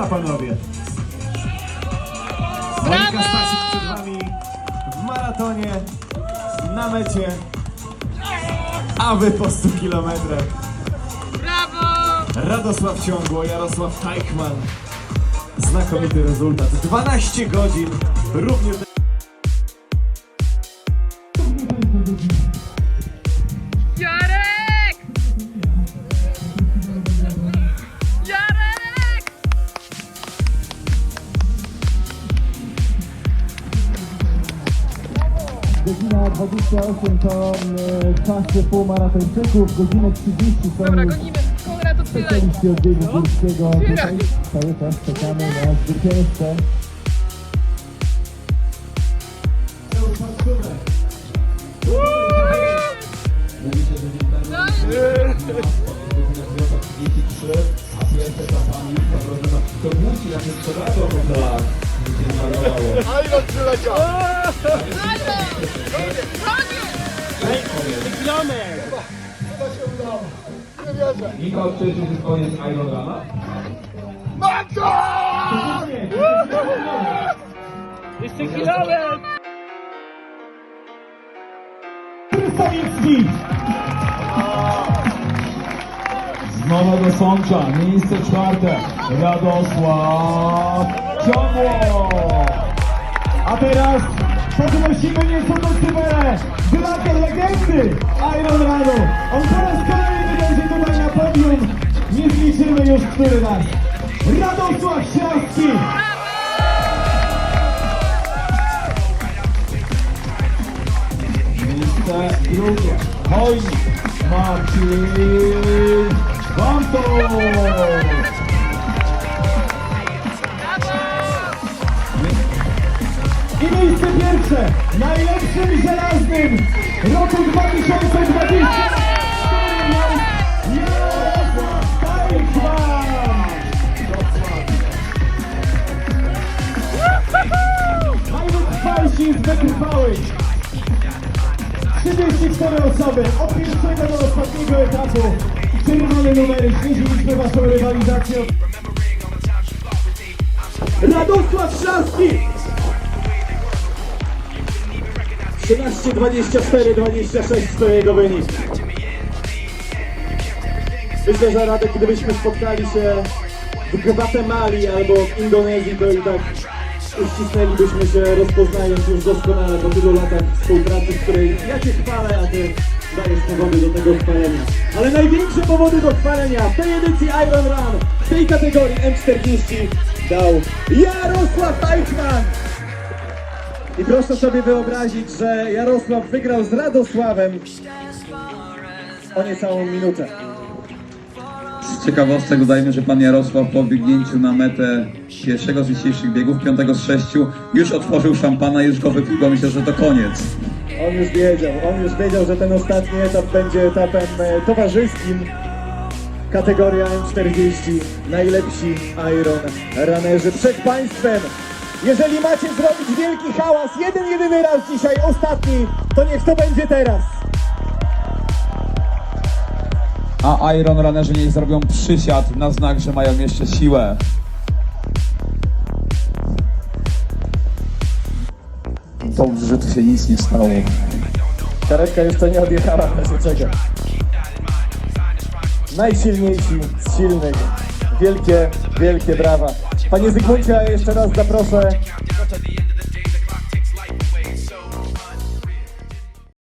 lata, panowie. Monika Stasik przed wami w maratonie, na mecie, a wy po 100 kilometrach. Brawo! Radosław Ciągło, Jarosław Tajkman. Znakomity rezultat. 12 godzin. Równie Godzina 28 to e, czas półmaratończyków, godzinę 30 są Dobra, gonimy. Konrad, otwieraj. specjaliści od biegu górskiego. Tutaj cały czas czekamy na zwycięzcę. Michał, czy to jest koniec Iron Rana? Krysowicki! Z Nowego Sącza, miejsce czwarte, Radosław Ciągło! A teraz podnosimy nieco do cybele Gratę legendy Iron Ranu. On po raz kolejny już raz. Radosław Ślaski! Miejsce drugie, Hojnik, Marcin Wantos! I miejsce pierwsze, najlepszym żelaznym roku 2020. Najwytrwalsi z wytrwałych. 34 osoby od pierwszego do ostatniego etapu. Czerwone numery, śledziliśmy waszą rywalizację. Radosław Szlaski! 13, 24, 26 to jego wynik. Myślę, że Radek, gdybyśmy spotkali się w Gwatemali albo w Indonezji, to i tak uścisnęlibyśmy się, rozpoznając już doskonale po tylu latach współpracy, w której ja Cię chwalę, a Ty dajesz powody do tego chwalenia. Ale największe powody do chwalenia tej edycji Iron Run, w tej kategorii M40 dał Jarosław Tajkman! I proszę sobie wyobrazić, że Jarosław wygrał z Radosławem o niecałą minutę. Ciekawostek dodajmy, że pan Jarosław po biegnięciu na metę pierwszego z dzisiejszych biegów, piątego z sześciu, już otworzył szampana już go wypił, myślę, że to koniec. On już wiedział, on już wiedział, że ten ostatni etap będzie etapem e, towarzyskim. Kategoria M40, najlepsi Iron Runnerzy przed Państwem. Jeżeli macie zrobić wielki hałas, jeden, jedyny raz dzisiaj, ostatni, to niech to będzie teraz. A Iron Runnerzy niech zrobią przysiad na znak, że mają jeszcze siłę. Dobrze, że tu się nic nie stało. Karetka jeszcze nie odjechała, się czeka. Najsilniejsi z silnych. Wielkie, wielkie brawa. Panie Zygmuncie, jeszcze raz zaproszę